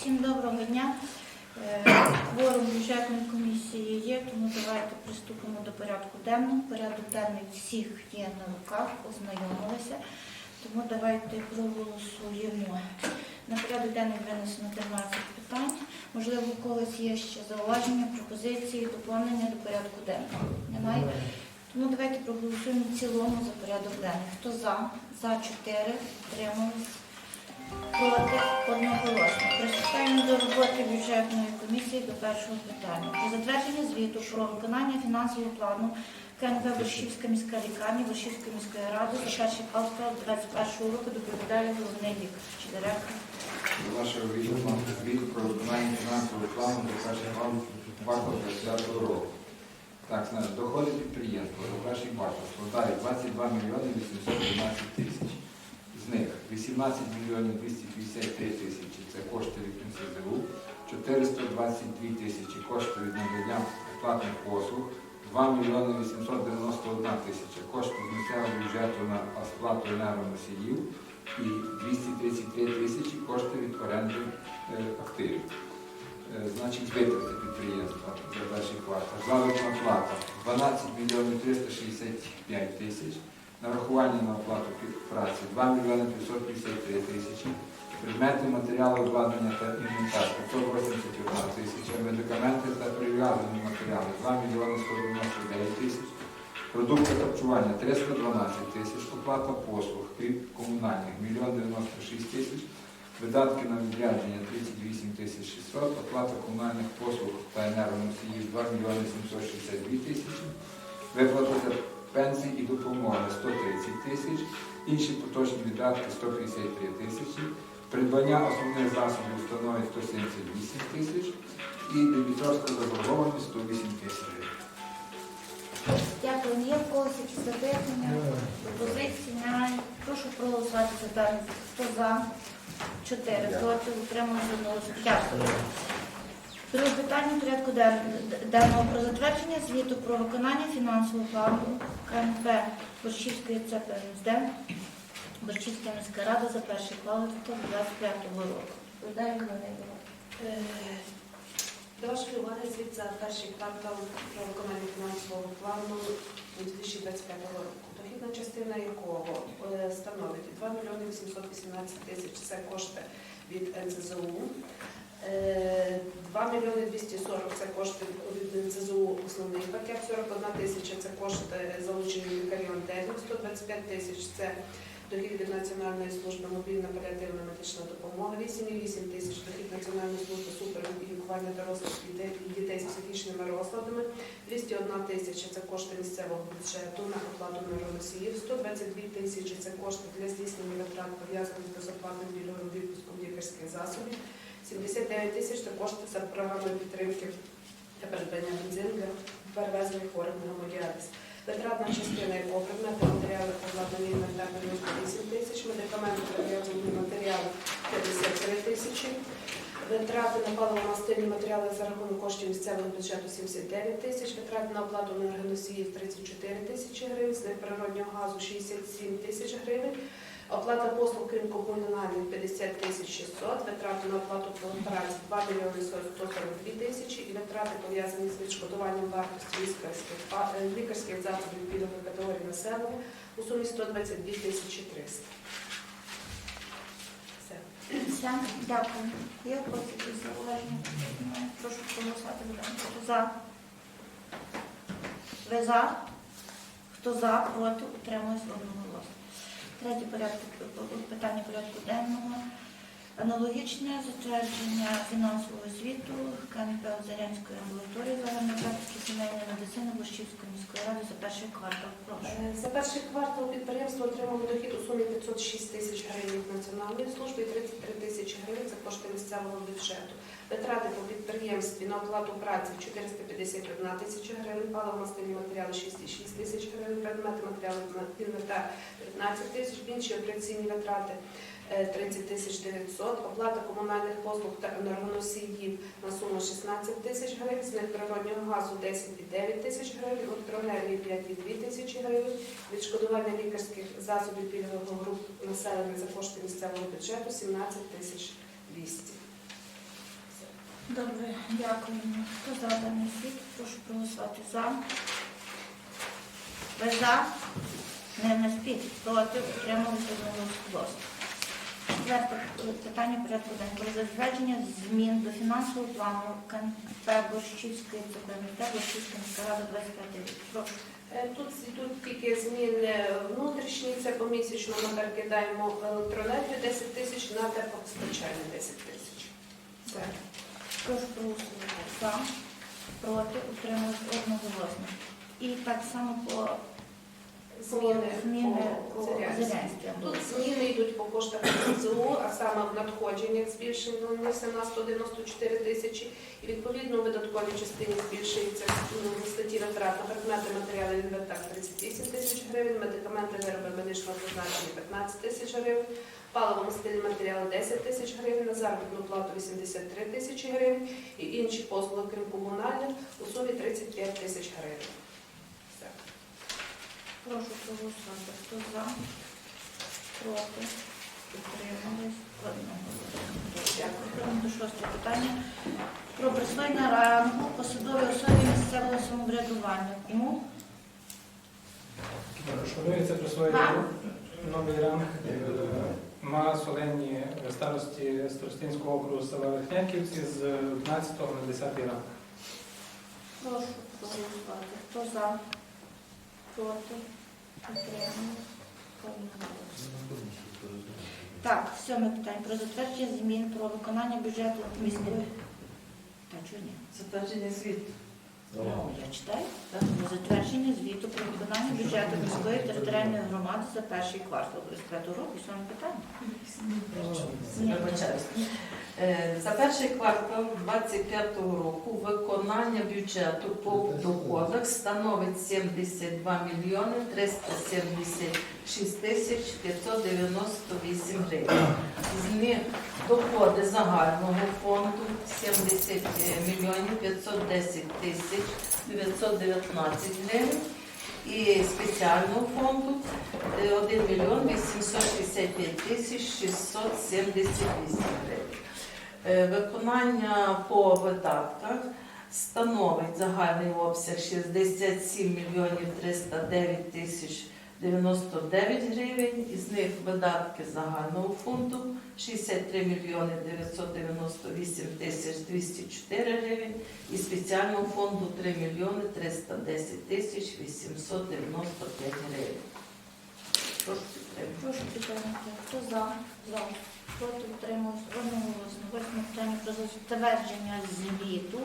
Всім доброго дня. Е, Кворум бюджетної комісії є, тому давайте приступимо до порядку денного. Порядок денний всіх є на руках, ознайомилися. Тому давайте проголосуємо. На порядок денний винесено 13 питань. Можливо, у когось є ще зауваження, пропозиції, доповнення до порядку денного. Немає? Тому давайте проголосуємо в цілому за порядок денний. Хто за? За 4, утримались. Проти одноголосно. До бюджетної комісії до першого питання. Про затвердження звіту про виконання фінансового плану КНП Борщівська міська лікарня Борщівської міської ради за перший квартал 2021 року доповідає головний лікар чи директор. До вашого відома звіт про виконання фінансового плану за перший квартал 2020 року. Так, значить, доходи підприємства за перший квартал складають 22 мільйони 812 тисяч. З них 18 мільйонів 253 тисячі це кошти від НСЗУ, 422 тисячі кошти від надання платних послуг, 2 мільйони 891 тисяча кошти з місцевого бюджету на сплату енергоносіїв і 233 тисячі кошти від оренди е, активів. Е, Значить, витрати підприємства за перший квартал. Заробітна плата 12 мільйонів 365 тисяч. Нарахування на оплату праці 2 мільйони 553 тисячі. Предмети, матеріали, обладнання та інвентар. 581 тисяча. Медикаменти та прив'язані матеріали. 2 мільйони 199 тисяч. Продукти харчування. 312 тисяч, оплата послуг, крім комунальних. 1 мільйон 96 тисяч, видатки на відрядження. 38 тисяч 600, оплата комунальних послуг та енергоносіїв. 2 мільйони 762 тисячі, виплата за пенсії і допомоги. 130 тисяч, інші поточні видатки. 153 тисячі, придбання основних засобів становить 178 тисяч і дебіторська заборгованість 108 тисяч. Дякую. Є в когось якісь запитання, пропозиції? Немає. Прошу проголосувати за звіт. Хто за? 4. Проти утримались одноголосно. Дякую. Друге питання порядку денного про затвердження звіту про виконання фінансового плану КНП Борщівської ЦПМСД Борщівська міська рада за перший квартал 25 року. Відповідає головний бухгалтер. Е, До вашої уваги звіт за перший квартал про виконання фінансового плану 2025 року, дохідна частина якого е, становить 2 мільйони 818 тисяч. Це кошти від НЗЗУ, е, 2 мільйони 240 це кошти від НЗЗУ основний пакет, 41 тисяча. Це кошти залучені лікарів антенів, 125 тисяч. Це Дохід від Національної служби мобільна паліативна медична допомога 8,8 тисяч, дохід Національної служби суперлікування дорослих дітей дітей з психічними розладами 201 тисяча це кошти місцевого бюджету на оплату нейроносіїв, 122 тисячі це кошти для здійснення витрат пов'язаних з безоплатним пільговим відпуском лікарських засобів, 79 тисяч це кошти за програмою підтримки та придбання бензину для перевезення хворих на гемодіаліз. Витратна частина якого предмети матеріали обладнані інвентар 98 тисяч, медикаменти перев'язані матеріали 53 тисячі, витрати на паливо-мастильні матеріали за рахунок коштів місцевого бюджету 79 тисяч, витрати на оплату енергоносіїв 34 тисячі гривень, з них природнього газу 67 тисяч гривень, оплата послуг крім комунальних 50 тисяч 600, витрати на оплату праці 2 мільйони 142 тисячі і витрати пов'язані з відшкодуванням вартості лікарських, е, лікарських засобів пільгової категорії населення у сумі 122 тисячі 300. Все. Дякую. Є у зауваження? Прошу проголосувати. Хто за? Ви за? Хто за, проти, утримуюсь одноголосно. Третє порядку, питання порядку денного. Аналогічне затвердження фінансового звіту КНП Озарянської амбулаторії загальної практики сімейної медицини Борщівської міської ради за перший квартал. Прошу. Е, За перший квартал підприємство отримало дохід у сумі 506 тисяч гривень від Національної служби і 33 тисячі гривень за кошти місцевого бюджету. Витрати по підприємстві на оплату праці 451 тисяча гривень, паливо-мастильні матеріали 6,6 тисяч гривень, предмети матеріали інвентар 15 тисяч, інші операційні витрати е, 30 тисяч 900, оплата комунальних послуг та енергоносіїв на суму 16 тисяч гривень, з них природнього газу 10,9 тисяч гривень, електроенергії 5,2 тисячі гривень, відшкодування лікарських засобів пільгового груп населення за кошти місцевого бюджету 17 тисяч 200. Добре, дякуємо. Хто за даний звіт? Прошу проголосувати за. Ви за? Не на спід. Проти утрималися одноголосно. Четверте питання порядку денного. Про затвердження змін до фінансового плану КНП Борщівської ЦКМТ Борщівська міська рада 25 рік. Прошу. Е, Тут йдуть тільки зміни внутрішні, це помісячно ми перекидаємо електроенергію 10 тисяч на теплопостачання 10 тисяч. Прошу проголосувати за. Проти утрималися одноголосно. І так само по зміни, зміни по Зеленському. Тут зміни йдуть по коштах ЗСУ, а саме в надходженнях збільшується на 194 тисячі. І відповідно у видатковій частині збільшується ну, статті витрат на предмети матеріали інвентар 38 тисяч гривень, медикаменти вироби медичного призначення 15 тисяч гривень, паливо мастильні матеріали 10 тисяч гривень, на заробітну плату 83 тисячі гривень і інші послуги, крім комунальних, у сумі 35 тисяч гривень. Все. Прошу проголосувати. Хто за? Проти? Дякую. До шостого питання. Про присвоєння рангу посадовій особі місцевого самоврядування. Кому? Шкодується присвоїти Вам? новий ранг МАС Олені старості Старостинського округу села Верхняківці з 11 на 10 ранг. Прошу проголосувати. Хто за? Проти? Одноголосно. Так, сьоме питання. Про затвердження змін про виконання бюджету міської. Та чого ні? Затвердження звіту. Ну, я читаю. Так, затвердження звіту про виконання бюджету міської територіальної громади за перший квартал 25 року. Сьогодні питання. Е, За перший квартал 2025 року виконання бюджету по доходах становить 72 мільйони 376 тисяч 598 гривень. З них доходи загального фонду 70 мільйонів 510 тисяч 919 гривень. І спеціального фонду е, 1 мільйон 865 тисяч 678 гривень. Е, Виконання по видатках становить загальний обсяг 67 мільйонів 309 тисяч 99 гривень, із них видатки загального фонду 63 мільйони 998 тисяч 204 гривень і спеціального фонду 3 мільйони 310 тисяч 895 гривень. Прошу підтримати. Прошу підтримати. Хто за? За. Проти утримався одноголосно. Восьме питання про затвердження звіту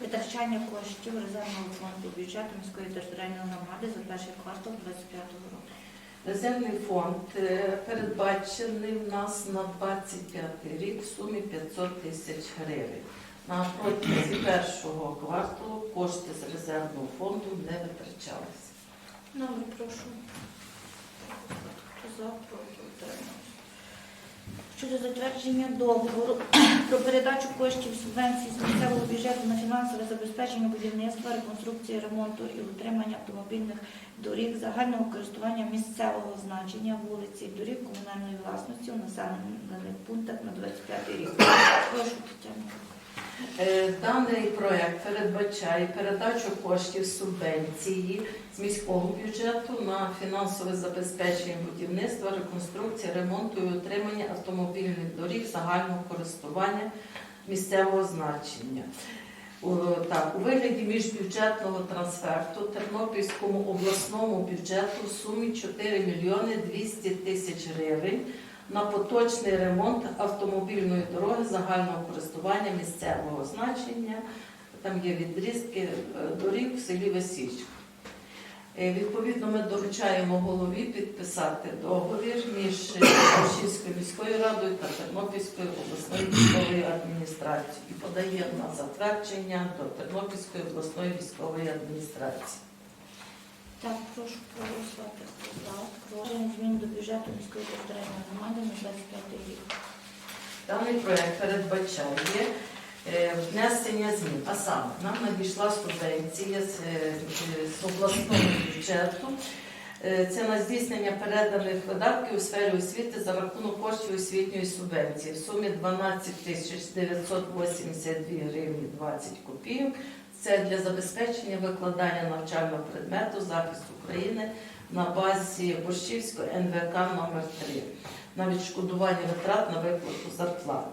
витрачання коштів резервного фонду бюджету міської територіальної громади за перший квартал 25 року. Резервний фонд е, передбачений в нас на 25 рік в сумі 500 тисяч гривень. На протязі першого кварталу кошти з резервного фонду не витрачалися. Номер прошу. Хто за? Проти утримався. Щодо затвердження договору про передачу коштів субвенцій з місцевого бюджету на фінансове забезпечення будівництва, реконструкції, ремонту і утримання автомобільних доріг загального користування місцевого значення вулиці і доріг комунальної власності у населених пунктах на 25 рік. Прошу Тетяна. Е, Даний проект передбачає передачу коштів субвенції з міського бюджету на фінансове забезпечення будівництва, реконструкції, ремонту і утримання автомобільних доріг загального користування місцевого значення. Так, у вигляді міжбюджетного трансферту Тернопільському обласному бюджету в сумі 4 мільйони 200 тисяч гривень на поточний ремонт автомобільної дороги загального користування місцевого значення. Там є відрізки е, доріг в селі Весільчик. Е, Відповідно, ми доручаємо голові підписати договір між Російською міською радою та Тернопільською обласною військовою адміністрацією і подає на затвердження до Тернопільської обласної військової адміністрації. Так, прошу проголосувати. За? Проти змін до бюджету міської територіальної громади на 25 рік. Даний проект передбачає е, внесення змін. А саме нам надійшла субвенція з, е, з обласного бюджету Е, Це на здійснення переданих видатків у сфері освіти за рахунок коштів освітньої субвенції в сумі 12 тисяч 982 гривні 20 копійок. Це для забезпечення викладання навчального предмету захист України на базі Борщівського НВК номер 3 на відшкодування витрат на виплату зарплати.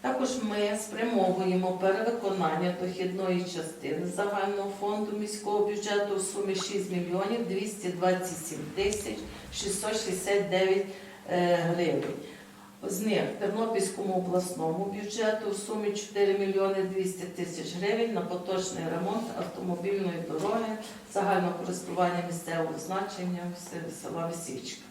Також ми спрямовуємо перевиконання дохідної частини загального фонду міського бюджету у сумі 6 мільйонів 227 тисяч 669 е, гривень. З них Тернопільському обласному бюджету у сумі 4 мільйони 200 тисяч гривень на поточний ремонт автомобільної дороги загального користування місцевого значення в села Висічка.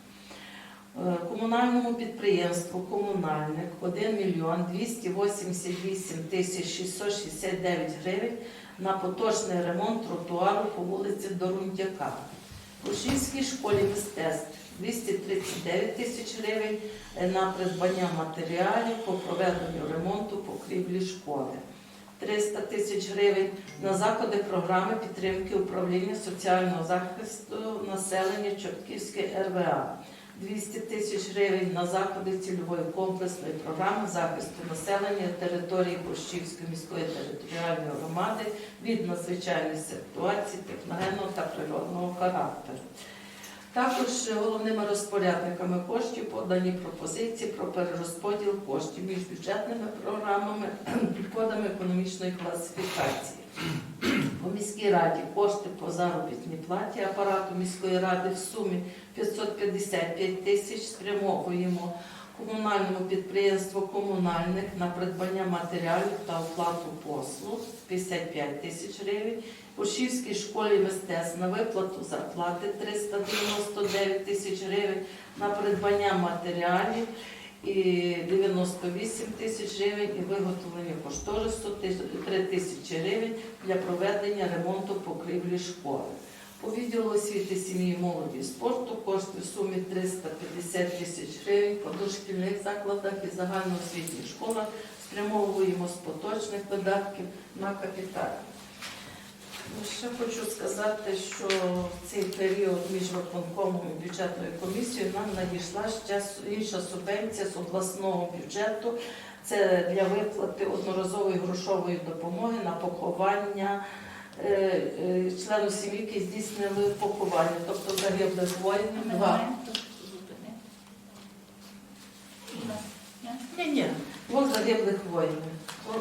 Е, Комунальному підприємству комунальник 1 мільйон 288 тисяч 669 гривень на поточний ремонт тротуару по вулиці Дорундяка. У Шільській школі мистецтв 239 тисяч гривень е, на придбання матеріалів по проведенню ремонту покрівлі школи. 300 тисяч гривень на заходи програми підтримки управління соціального захисту населення Чортківської РВА. 200 тисяч гривень на заходи цільової комплексної програми захисту населення території Борщівської міської територіальної громади від надзвичайних ситуацій техногенного та природного характеру. Також головними розпорядниками коштів подані пропозиції про перерозподіл коштів між бюджетними програмами і кодами економічної класифікації. У міській раді кошти по заробітній платі апарату міської ради в сумі 555 тисяч спрямовуємо комунальному підприємству комунальник на придбання матеріалів та оплату послуг 55 тисяч гривень. Пошівській школі мистецтв на виплату зарплати 399 тисяч гривень, на придбання матеріалів і 98 тисяч гривень і виготовлення кошторису 3 тисячі гривень для проведення ремонту покрівлі школи. По відділу освіти сім'ї, молоді спорту кошти в сумі 350 тисяч гривень по дошкільних закладах і загальноосвітніх школах спрямовуємо з поточних видатків на капітальні. Ну, Ще хочу сказати, що в цей період між виконкомом і бюджетною комісією нам надійшла ще інша субвенція з обласного бюджету. Це для виплати одноразової грошової допомоги на поховання члену сім'ї, які здійснили поховання, тобто загиблих воїнів. Ми Два. маємо тут зупини. Ні? Ні, двох загиблих воїнів.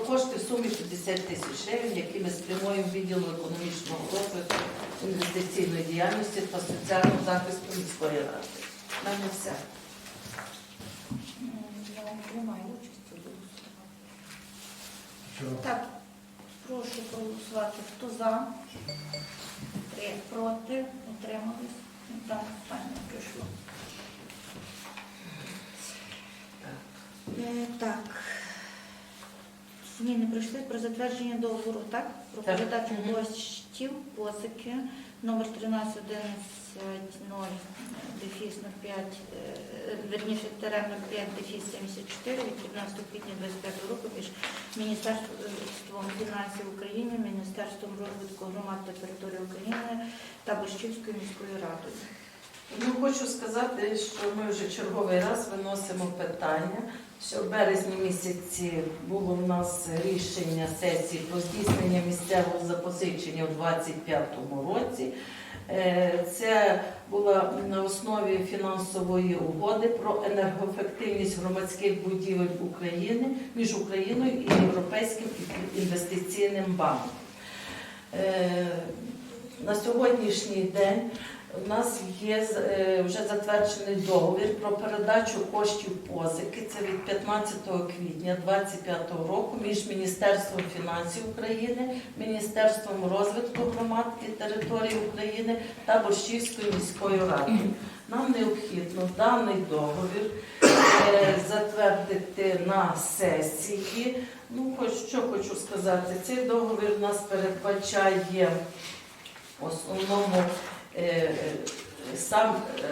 Кошти в сумі 50 тисяч гривень, які ми спрямуємо відділу економічного розвитку, інвестиційної діяльності та соціального захисту міської ради. У мене все. Я не приймаю участь у. Так, прошу проголосувати. Хто за? Три проти, утримались. Так, питання прийшло. Е, Так. Зміни прийшли про затвердження договору, так? Про Так. передачу Мгм. Коштів позики номер 1311 дефіс 05, е, верніше тире 05 дефіс 74 від 15 квітня 25 року між Міністерством фінансів України, Міністерством розвитку громад та території України та Борщівською міською радою. Ну, хочу сказати, що ми вже черговий раз виносимо питання, що в березні місяці було в нас рішення сесії про здійснення місцевого запозичення у 2025 році. Е, Це була на основі фінансової угоди про енергоефективність громадських будівель України між Україною і Європейським інвестиційним банком. Е, На сьогоднішній день у нас є е, вже затверджений договір про передачу коштів позики. Це від 15 квітня 2025 року між Міністерством фінансів України, Міністерством розвитку громад і території України та Борщівською міською радою. Нам необхідно даний договір е, затвердити на сесії. Ну, хоч що хочу сказати, цей договір у нас передбачає основному сам, е,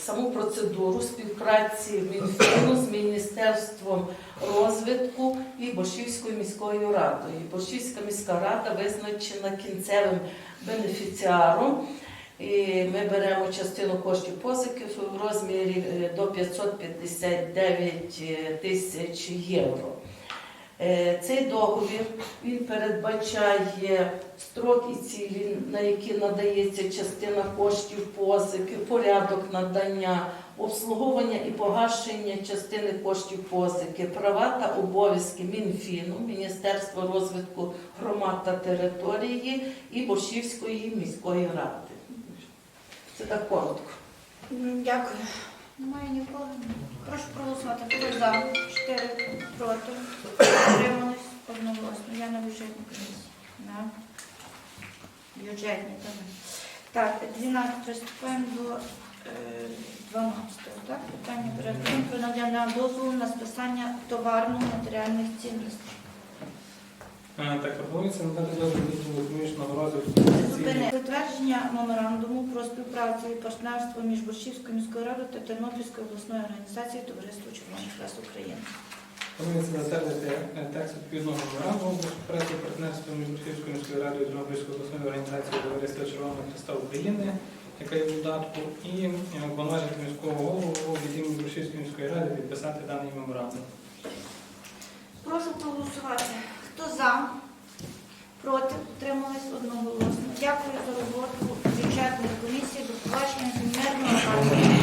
саму процедуру співпраці Мінфіну з Міністерством розвитку і Борщівською міською радою. Борщівська міська рада визначена кінцевим бенефіціаром І ми беремо частину коштів позики в розмірі е, до 559 тисяч євро. Е, Цей договір він передбачає строк і цілі, на які надається частина коштів позики, порядок надання, обслуговування і погашення частини коштів позики, права та обов'язки Мінфіну, Міністерства розвитку громад та території і Борщівської міської ради. Це так коротко. Дякую. Немає нікого. Прошу проголосувати. Хто за? Чотири проти. Утримались одноголосно. Я на бюджетній комісії. На бюджетній комісії. Так, 12 приступаємо до е, 12. Так, питання порядку денного про надання дозволу на списання товарно-матеріальних цінностей. Е, Так, пропонується надати дозвіл відділу економічного розвитку Затвердження меморандуму про співпрацю і партнерство між Борщівською міською радою та Тернопільською обласною організацією Товариства Червоних Хрест України. Пропонується затвердити е, текст відповідного меморандуму про співпрацю і партнерство між Борщівською міською радою і Тернопільською обласною організацією Товариства Червоного Христа України, яка є в додатку, і е, міського голову від імені Борщівської міської ради підписати даний меморандум. Прошу проголосувати. Хто за? Проти? Утримались одноголосно. Дякую за роботу бюджетної комісії. До побачення з мирного.